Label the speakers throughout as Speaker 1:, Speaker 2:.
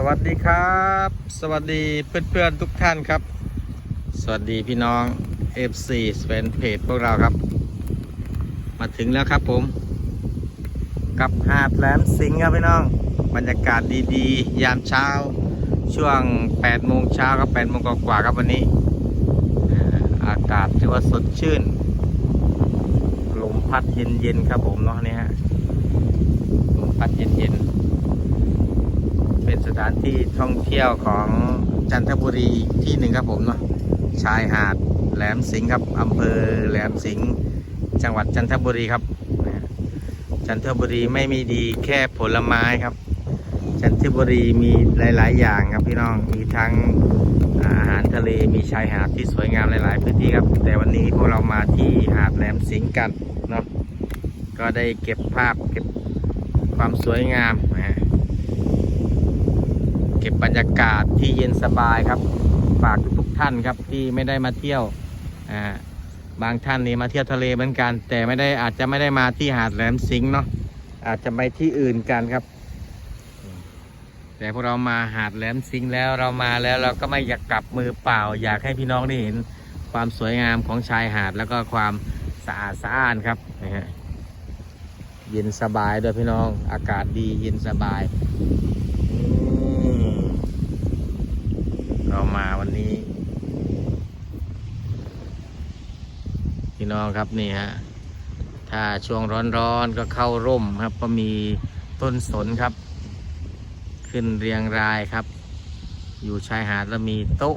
Speaker 1: สวัสดีครับ สวัสดีเพื่อนๆทุกท่านครับ สวัสดีพี่น้อง FC แฟนเพจพวกเราครับ มาถึงแล้วครับผม กับหาดแหลมสิงห์ครับพี่น้อง บรรยากาศดีๆ ยามเช้า ช่วง8โมงเช้าครับ8โมงกว่าครับวันนี้ อาอากาศถือว่าสดชื่น ลมพัดเย็นๆครับผมเนาะเนี่ยลมพัดเย็นๆ ถานที่ท่องเที่ยวของจันทบุรีอีกที่หนึ่งครับผมเนาะชายหาดแหลมสิงห์ครับอำเภอแหลมสิงห์จังหวัดจันทบุรีครับ จันทบุรีไม่มีดีแค่ผลไม้ครับ จันทบุรีมีหลาย ๆ อย่างครับพี่น้องมีทั้งอาหารทะเลมีชายหาดที่สวยงามหลาย ๆ พื้นที่ครับ แต่วันนี้พวกเรามาที่หาดแหลมสิงห์กันเนาะก็ได้เก็บภาพเก็บความสวยงาม ก็บบรรยากาศที่เย็นสบายครับ ฝากทุกๆท่านครับที่ไม่ได้มาเที่ยวอ่าบางท่านนี่มาเที่ยวทะเลเหมือนกัน แต่ไม่ได้อาจจะไม่ได้มาที่หาดแหลมสิงห์เนาะอาจจะไปที่อื่นกันครับ แต่พวกเรามาหาดแหลมสิงห์แล้วเรามาแล้วเราก็ไม่อยากกลับมือเปล่า อยากให้พี่น้องได้เห็นความสวยงามของชายหาดแล้วก็ความสะอาดสะอ้านครับนะฮะเย็นสบายด้วยพี่น้องอากาศดีเย็นสบาย อืม เรามาวันนี้ พี่น้องครับนี่ฮะถ้าช่วงร้อนๆก็เข้าร่มครับ ก็มีต้นสนครับ ขึ้นเรียงรายครับ อยู่ชายหาดแล้วมีโต๊ะ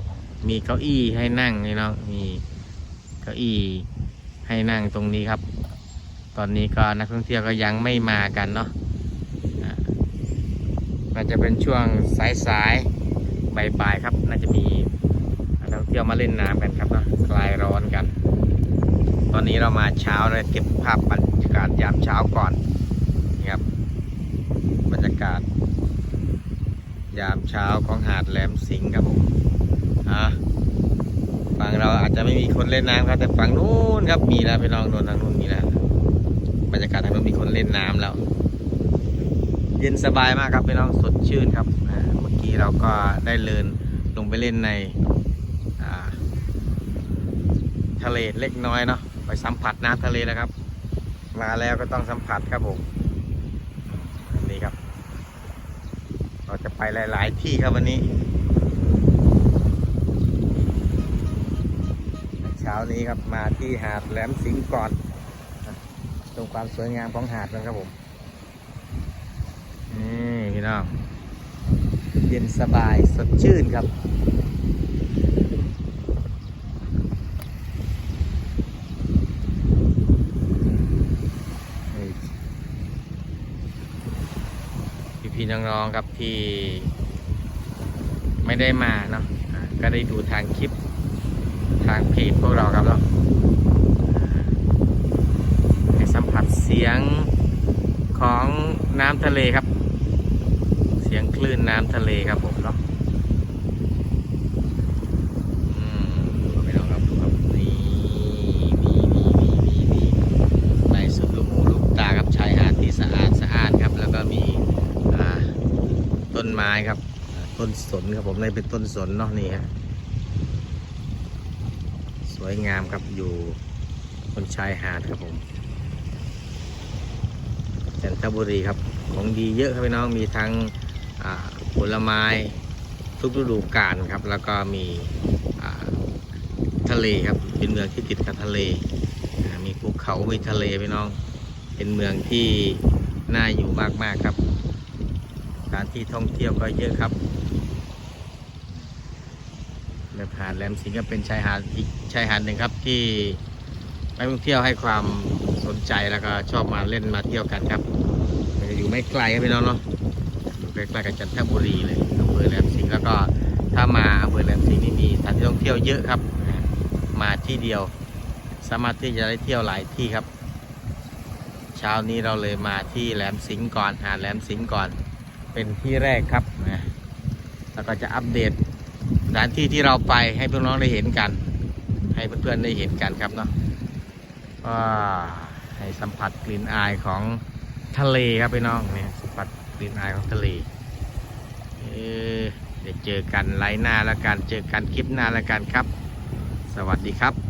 Speaker 1: มีเก้าอี้ให้นั่งนี่เนาะมีเก้าอี้ให้นั่งตรงนี้ครับ ตอนนี้ก็นักท่องเที่ยวก็ยังไม่มากันเนาะน่าจะเป็นช่วงสายๆบ่ายๆครับ น่าจะมีนักท่องเที่ยวมาเล่นน้ำกันครับเนะคลายร้อนกัน ตอนนี้เรามาเช้าเลยเก็บภาพบรรยากาศยามเช้าก่อนนี่ครับบรรยากาศ ยามเช้าของหาดแหลมสิงห์ครับผมอะฝั่งเราอาจจะไม่มีคนเล่นน้ำครับ แต่ฝั่งนู้นครับมีแล้วพี่น้องโดนทางนู้นมีแล้วบรรยากาศทางนู้นมีคนเล่นน้ำแล้ว เย็นสบายมากครับพี่น้องสดชื่นครับเมื่อกี้เราก็ได้เลิน ไปเล่นในทะเลเล็กน้อยเนาะไปสัมผัสน้ำทะเลแล้วครับ มาแล้วก็ต้องสัมผัสครับผมนี่ครับ เราจะไปหลาย ๆ ที่ครับวันนี้ เช้านี้ครับมาที่หาดแหลมสิงห์ก่อนชมความสวยงามของหาดกันครับผมนี่พี่น้อง เย็นสบายสดชื่นครับพี่พี่ๆน้องๆครับที่ไม่ได้มาเนาะก็ได้ดูทางคลิปทางเพจพวกเราครับเนาะให้สัมผัสเสียงของน้ำทะเลครับ สียงคลื่นน้ำทะเลครับผมเนาะอืมดูครับพี่น้องครับดูครับมีมีมีมีมีมีในสุดลูกหูลูกตาครับชายหาดที่สะอาดสะอาดครับแล้วก็มีต้นไม้ครับ ต้นสนครับผมนี่เป็นต้นสนเนาะนี่ฮะสวยงามครับอยู่บนชายหาดครับผมจันทบุรีครับของดีเยอะครับพี่น้องมีทั้ง ผลไม้ทุกฤดูกาลครับ แล้วก็มีทะเลครับ เป็นเมืองที่ติดกับทะเล มีภูเขา มีทะเลพี่น้อง เป็นเมืองที่น่าอยู่มากๆครับสถานที่ท่องเที่ยวก็เยอะครับแบบหาดแหลมสิงก็เป็นชายหาดอีกชายหาดหนึ่งครับที่นักท่องเที่ยวให้ความสนใจแล้วก็ชอบมาเล่นมาเที่ยวกันครับจะอยู่ไม่ไกลครับพี่น้องเนาะ อยู่ใกล้ๆกับจันทบุรีเลยอำเภอแหลมสิงห์แล้วก็ถ้ามาอำเภอแหลมสิงห์นี่มีสถานที่ท่องเที่ยวเยอะครับ มาที่เดียว สามารถที่จะได้เที่ยวหลายที่ครับ เช้านี้เราเลยมาที่แหลมสิงห์ก่อนหาดแหลมสิงห์ก่อนเป็นที่แรกครับนะแล้วก็จะอัปเดตสถานที่ที่เราไปให้เพี่อน้องได้เห็นกัน ให้เพื่อนๆได้เห็นกันครับเนาะให้สัมผัสกลิ่นอายของทะเลครับพี่น้องเนี่ย สัมผัสกลิ่นอายของทะเลเออเจอกันไลน์หน้าแล้วกัน เจอกันคลิปหน้าแล้วกันครับ สวัสดีครับ